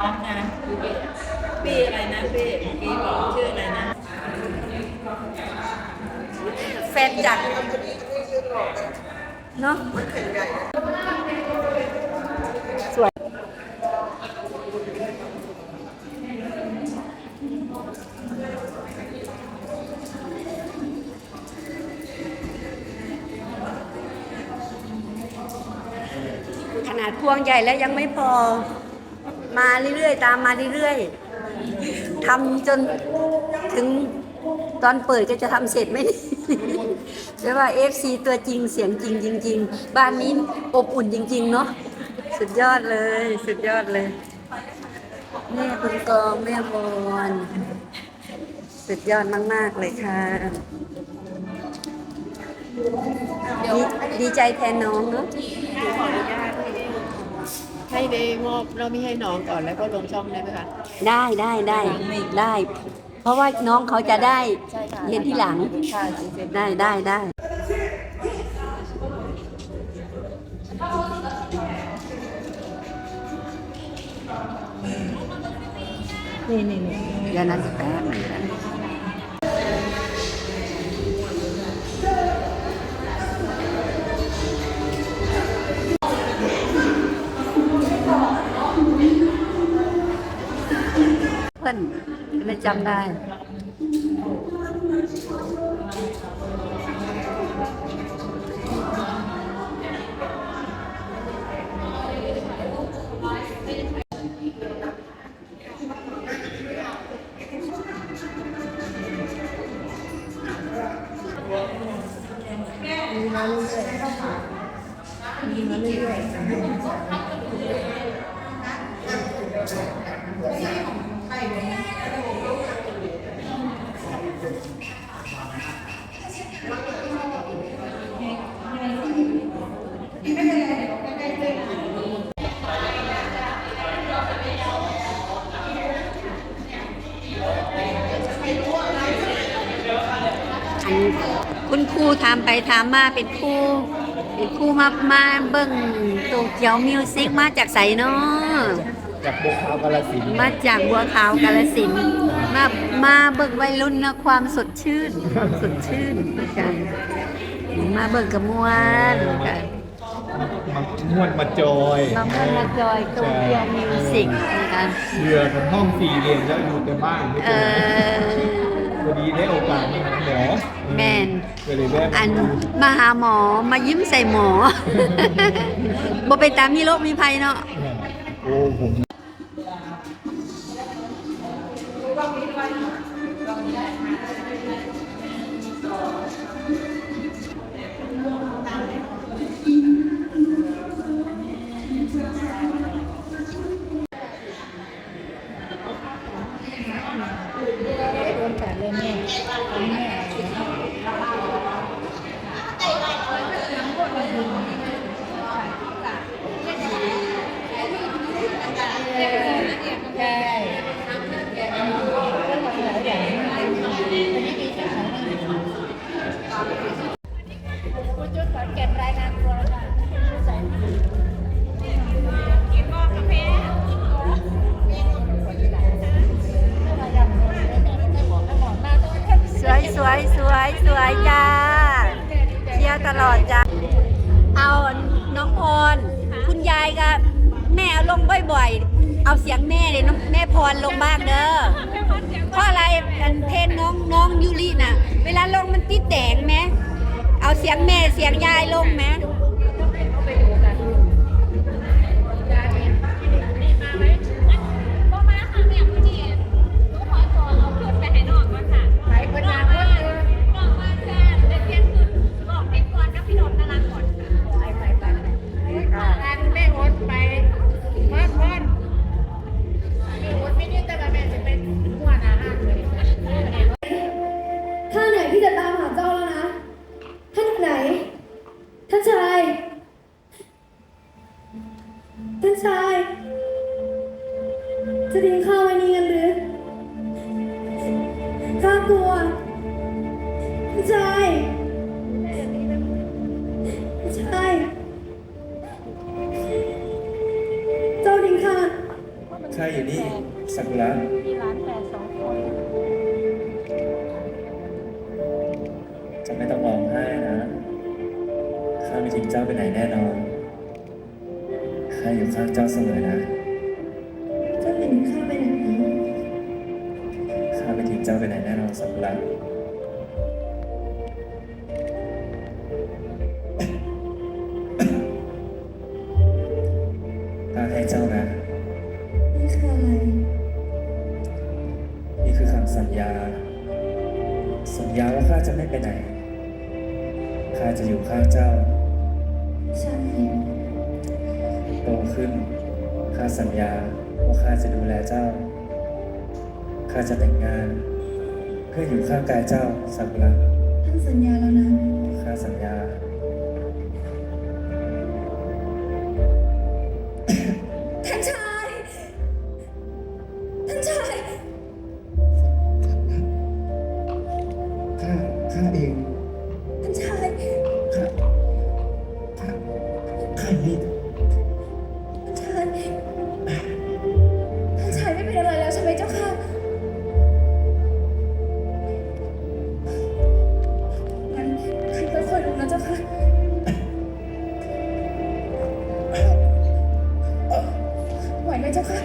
น้องนะพี่อะไรนะพี่พี่บอกชื่ออะไรนะแฟนจัดเนาะสวยขนาดพวงใหญ่แล้วยังไม่พอ มาเรื่อยๆ ตามมาเรื่อยๆทำจนถึงตอนเปิดก็จะทำเสร็จไหมเนี่ยใช่ว่า FC ตัวจริงเสียงจริงจริงๆบ้านนี้อบอุ่นจริง ๆ เนาะสุดยอดเลย สุดยอดเลย แม่คุณกองแม่บอลสุดยอดมาก ๆ เลยค่ะ ดีดีใจแทนน้องเนาะ ให้ได้มอบเราไม่ให้น้องก่อนแล้วก็ลงช่องได้ไหมคะ ได้ได้ได้ได้ เพราะว่าน้องเขาจะได้ใช่ค่ะเห็นที่หลังค่ะจริงๆได้ได้ได้นี่นี่นี่เดี๋ยวนั้นแป๊ พื่อนไม่จำได้ อัน คุณครูถามไปถามมาเป็นครูเป็นครูมามาเบิ่งโตเกียวมิวสิกมาจากไสเนาะ จากบัวขาวกาลสินธุ์มาจากบัวขาวกาลสินธุ์มามาเบิ่งวัยรุ่นนะความสดชื่น สดชื่นเหมือนกันมาเบิ่งกับมวนกันมาม่วนมาจอยมาม่วนมาจอยโตเกียวมิวสิกนะคะเรือของห้องสี่เรียนแล้วอยู่แต่บ้านไม่เอเป็นไรอพอดีได้โอกาสมาหาหมอแม่นก็เลยแวะอัมานดูมาหาหมอมายิ้มใส่หมอบ่เป็นตามมีโรคมีภัยเนาะ โอ้ผม บ่อยๆ เอาเสียงแม่เลยน้องแม่พรลงบ้างเด้อ เพราะอะไรอันเพลงน้องน้องยูริน่ะ เวลาลงมันติดแดงไหม เอาเสียงแม่เสียงยายลงไหม เจ้าทิ้งข้าข้าอยู่นี่ซากุระมีร้านแปดสองคนจะไม่ต้องร้องไห้นะข้าไม่ทิ้งเจ้าไปไหนแน่นอนข้าอยู่ข้างเจ้าเสมอนะเจ้าเห็นข้าไปไหนนะข้าไม่ทิ้งเจ้าไปไหนแน่นอนซากุระ ญญา สัญญาว่าข้าจะไม่ไปไหน ข้าจะอยู่ข้างเจ้า ใช่ โตขึ้น ข้าสัญญาว่าข้าจะดูแลเจ้า ข้าจะแต่งงาน เพื่ออยู่ข้างกายเจ้าซากุระท่านสัญญาแล้วนะ ข้าสัญญาท่านชาย ไหวไหมเจ้าค่ะ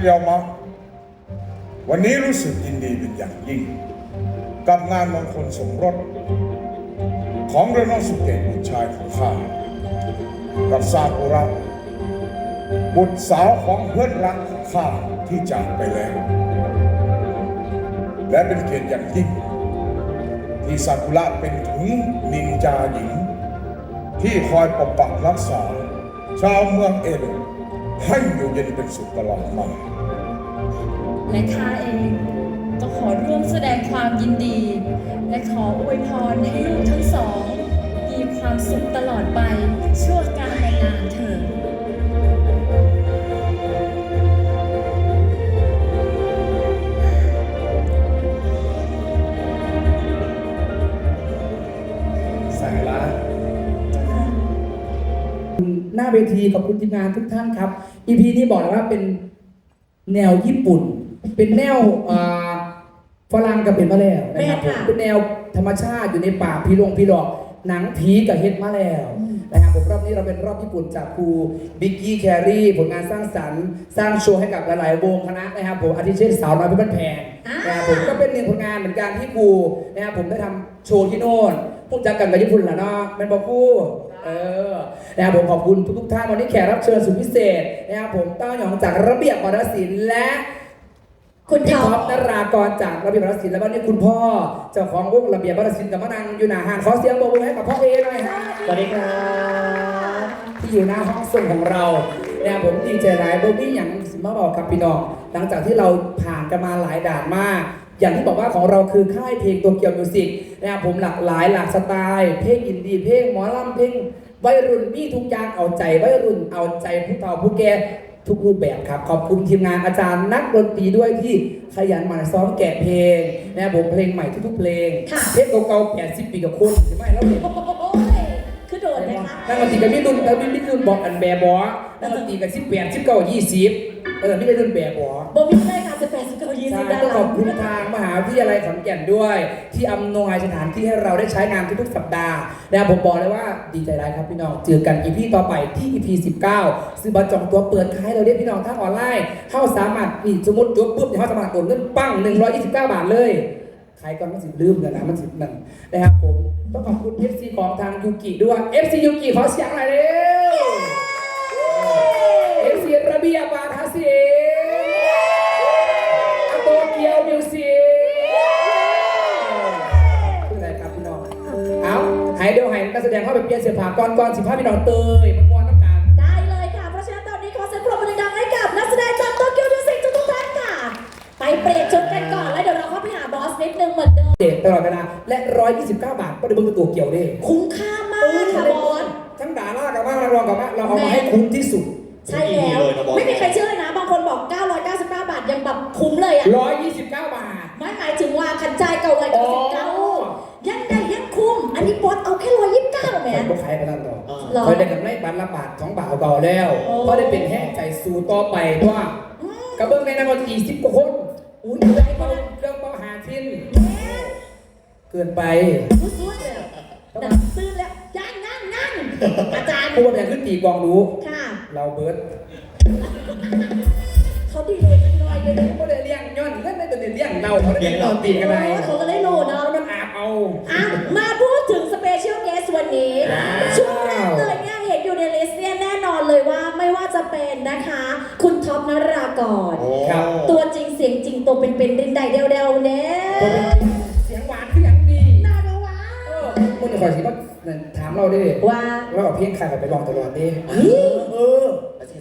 เรีย วันนี้รู้สึกยินดีเป็นอย่างยิ่ง กับงานมงคลสมรส ของเรโนสุเกะบุตรชายของข้ากับซากุระบุตรสาวของเพื่อนรักของข้าที่จากไปแล้ว และเป็นเกียรติอย่างยิ่ง ที่ซากุระเป็นถึงนินจาหญิง ที่คอยปกปักรักษา ชาวเมืองเอโดะให้อยู่เย็นเป็นสุขตลอดมา และข้าเองก็ขอร่วมแสดงความยินดี และขออวยพรให้ลูกทั้งสอง มีความสุขตลอดไปชั่วการแลนานเถิดซากุระหน้าเวทีขอบคุณทีมงานทุกท่านครับ EP นี้บอกเลยว่าเป็นแนวญี่ปุ่น เป็นแนวอ่าฝรั่งกับเป็นมาแล้วนะครับผมเป็นแนวธรรมชาติอยู่ในป่าพีลงพีหลอกหนังผีกับเฮ็ดมาแล้วนะครับผมรอบนี้เราเป็นรอบญี่ปุ่นจากครูบิ๊กกี้แครีผลงานสร้างสรรค์ สร้างโชว์ให้กับหลายๆ วงคณะนะครับผมอาทิเช่นสาวน้อยเพี่บ้านแพงนะครับผมก็เป็นหนึ่งผลงานเหมือนกันที่ครูนะครับผมได้ทำโชว์ที่โน่นพูดจากกันกับญี่ปุ่นแหละเนาะแม่นบอกครูเออนะครับผมขอบคุณทุกๆท่านวันนี้แขกรับเชิญสุดพิเศษนะครับผมเต้าหยองจากระเบียบวรรณศิลป์และ คุณพี่ท็ท็ออปปนรากรจากระเบียบวรรณศิลป์และวันนี้คุณพ่อเจ้าของวงระเบียบวรรณศิลป์กับมะนังอยู่หน้าห้างขอเสียงปรบมือให้กับพ่อเอหน่อยฮะสวัสดีครับที่อยู่หน้าห้องส่งของเรานะครับผมดีใจหลายโบบี้อย่างสิมาบอกกับพี่น้องหลังจากที่เราผ่านกันมาหลายด่านมาก อย่างที่บอกว่าของเราคือค่ายเพลงตัวเกียวมิวสิกนะครับผมหลากหลายหลากสไตล์เพลงอินดี้เพลงหมอลำเพลงวัยรุ่นมีทุกอย่างเอาใจวัยรุ่นเอาใจผู้เฒ่าผู้แก่ ทุกรูปแบบครับ ขอบคุณทีมงานอาจารย์นักดนตรีด้วยที่ขยันมาซ้อมแกะเพลงนะคผมเพลงใหม่ทุกๆเพลงเพลงเก่าๆแปดสิบปีกับคนใช่ไหมแล้วเโอ้โคือโดดนะคะนักดนตรีกับมิดุนแล้วมิดุนบอกอันแบบบอนักดนตรีกับสิบแปดสิบเก้ายี่สิบเออนี่เปเนรุ่นแบบบอ บ่มีเลยค่ะ18 19 ใช่สิบด้านก็หขลัอบคุณทางมหาวิทยาลัยขอนแก่นด้วย ที่อำนวยสถานที่ให้เราได้ใช้งานทุกๆสัปดาห์นะครับผมบอกเลยว่าดีใจร้ายครับพี่น้องเจอกัน EP ต่อไปที่ EP 19ซื้อบัตรจองตัวเปิดขายเราเรียกพี่น้องทางออนไลน์เข้าสามารถนี่สมมติจบปุ๊บเดี๋ยวเขาสามารถโอนเงินปั้ง129 บาทเลยใครก็มันสิลืมกันนะมันสินั่นนะครับผมต้องขอบคุณ FC ของทางยูกิด้วย FC ยูกิขอเสียงหน่อยเร็ว เดียวหายนักแสดงเข้าไปเปลี่ยนเสื้อผ้าก่อนก่อนสิพาพี่น้องเตยมันมวนน้ำกันได้เลยค่ะ เพราะฉะนั้นตอนนี้ขอเสียงปรบมือดังๆให้กับนักแสดงจากโตเกียวมิวสิกทุกๆท่านค่ะ ไปเปลี่ยนชุดกันก่อนแล้วเดี๋ยวเราเข้าไปหาบอสนิดนึงเหมือนเดิมเด็ดตลอดเวลาและ 129 บาทก็ได้เบิ่งตัวเกี่ยวเด้คุ้มค่ามากค่ะบอสทั้งดารากับบ้างนักร้องกับบ้างเราเอามาให้คุ้มที่สุดใช่แล้วไม่มีใครเชื่อเลยนะ บางคนบอก 999 บาทยังแบบคุ้มเลยอะ129 บาทไม่หมายถึงว่าคันใจายเก่าไว้อ๋อ99ยังได้ยังคุ้ม อันนี้บอสเอาแค่129 แหมแต่ก็ขายไปตามต่อหรอเคยได้กับไรบัตรละบาทสองบาทเก่าแล้วโอ้ เพราะได้เป็นแห้งใจสู่ต่อไปว่ากระเบื้องในนามกี่สิบกว่าคนอุ้ยเรื่ได้องก็เป้าได้เรื่องเป้าหาทิ้นเกินไปรู้สึกเลยดับตื้นแล้วยังนั่งนั่งอาจารย์ผู้บริหารขึ้นตีกองรู้ ค่ะ เราเบิร์ดเขาดีเลยกันหน่อยเลยนะก็ได้เลี้ยงย้อนนั่นได้เป็นเลี้ยงเราเขาได้ตอนตีกันไป เขาก็เลยรู้เนาะมันอาบเอา อะมาพูดถึงสเปเชียลเกสวันนี้ ช่วงแรกเลยเนี่ยเห็นอยู่ในลิสต์เนี่ยแน่นอนเลยว่าไม่ว่าจะเป็นนะคะ คุณท็อปนรากรครับ ตัวจริงเสียงจริงตัวเป็นๆรินใดเดวเดวๆเนี่ยเสียงหวานคืออย่างดีน่าดูว้าเออคนจะคอยสิว่าถามเราได้ว่าเราเอาเพลงใครไปลองตลอดดิเฮ้ย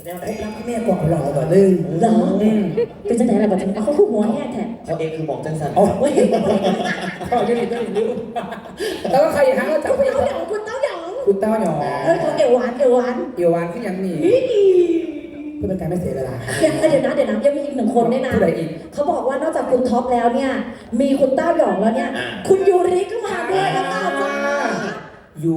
เออให้รับแม่ก่อนไปลองตลอดเลยเหรออืมเป็นจังไหนอะไรแบบนี้เขาคู่หัวแห้แท้เขาเองคือหมอกจังสันอ๋อเว้ยก็ยังอีกก็อีกรู้แล้วก็ใครอีกฮะก็จับคุณไปเต้าหยองคุณเต้าหยองคุณเต้าหยองเออเขาเอวหวานเอวหวานเอียววานคืออย่างนี้เพื่อเป็นการไม่เสียเวลาเดี๋ยวเดี๋ยวนะเดี๋ยวนะยังมีอีกหนึ่งคนด้วยนะผู้ใดอีกเขาบอกว่านอกจากคุณท็อปแล้วเนี่ย มีคุณเต้าหยองแล้วเนี่ย คุณยูริก็มาด้วยนะต้าจ้ายู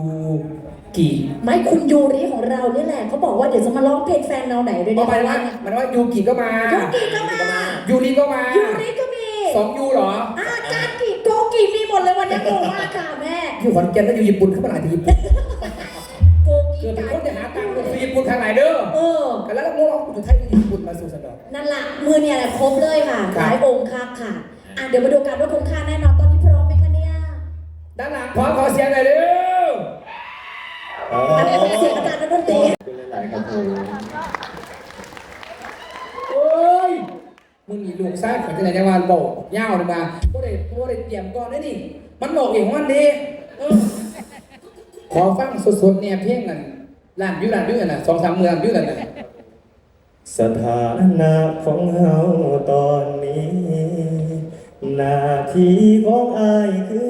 กิไม่คุณยูริของเราเนี่ยแหละเขาบอกว่าเดี๋ยวจะมาร้องเพลงแฟนแนวไหนด้วยเอาเนี่ยไปว่ามันว่ายูกิก็มา ยูกิก็มา ยูริก็มา ยูริก็มีสองยูเหรออ่ากากิโกกิมีหมดเลยวันนี้โกมากค่ะแม่อยู่ขอนแก่นแล้วอยู่ญี่ปุ่นขึ้นมาหลายที่ญี่ปุ่นโกกิเกิดเป็นกาคนจะหาตังค์ไปญี่ปุ่นทางไหนเด้อเออกันแล้วเราโง่เอาอยู่ไทยไปญี่ปุ่นมาสู่สนดอกนั่นแหละมือเนี่ยแหละครบเลยค่ะคหรับลายองค์ค่ะค่ะอะเดี๋ยวมาดูกันว่าคุ้มค่าแน่นอนตอนนี้พร้อมไหมคะเนี่ยด้านหลังขอขอเสียงหน่อยเร็ วอันนี้เป็นเสียงอาจารย์นักดนตรีหลายครับผมโอ้ยมึงมีลูกชาของที่ไหนจังหวัดบอกยาวเลยมาพวกเด็กพวกเด็กเตรียมก่อนได้ดิมันบอกเองว่ามันดีขอฟังสดๆเนี่ยเพลงนั่นล้านวิวล้านวิวนั่นน่ะสองสามหมื่นล้านวิวนั่นน่ะสถานะของเฮาตอนนี้ หน้าที่ของอายคือ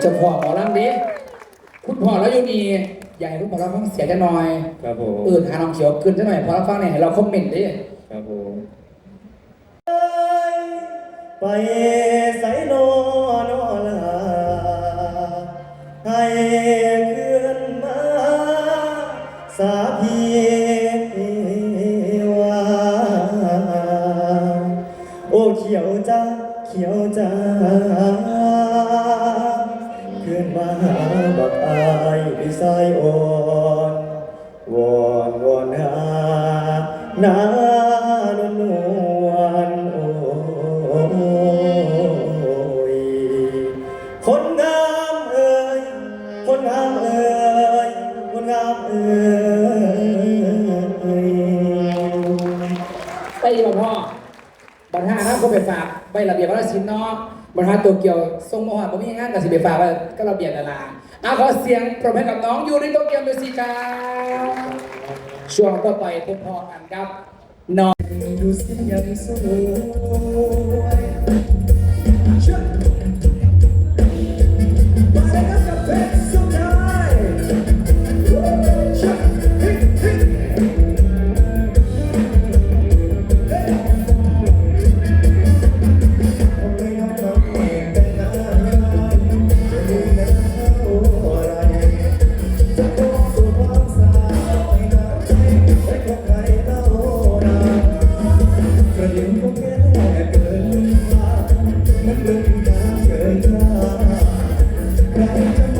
เจ้าพ่อหมอลำดิคุณพ่อแล้วอยู่นี่อยากให้คุณพ่อเราฟังเสียงกันหน่อยครับผมเอื่นหาน้องเขียวขึ้นจะหน่อยพอเราฟังเนี่ยให้เราคอมเมนต์ดิครับผมไปใส่นอนอลา ก็ไปฝากไประเบียบวัฒนศิลป์เนาะบัตรห้าตัวเกี่ยวทรงมหาผมมีงานกับสิไปฝากไว้ก็ระเบียบดาราเอาขอเสียงปรบมือให้กับน้องยูริโตเกียวมิวสิกครับช่วงต่อไปพบพอกันครับน้องดูสิยังสวย เราเป็นเ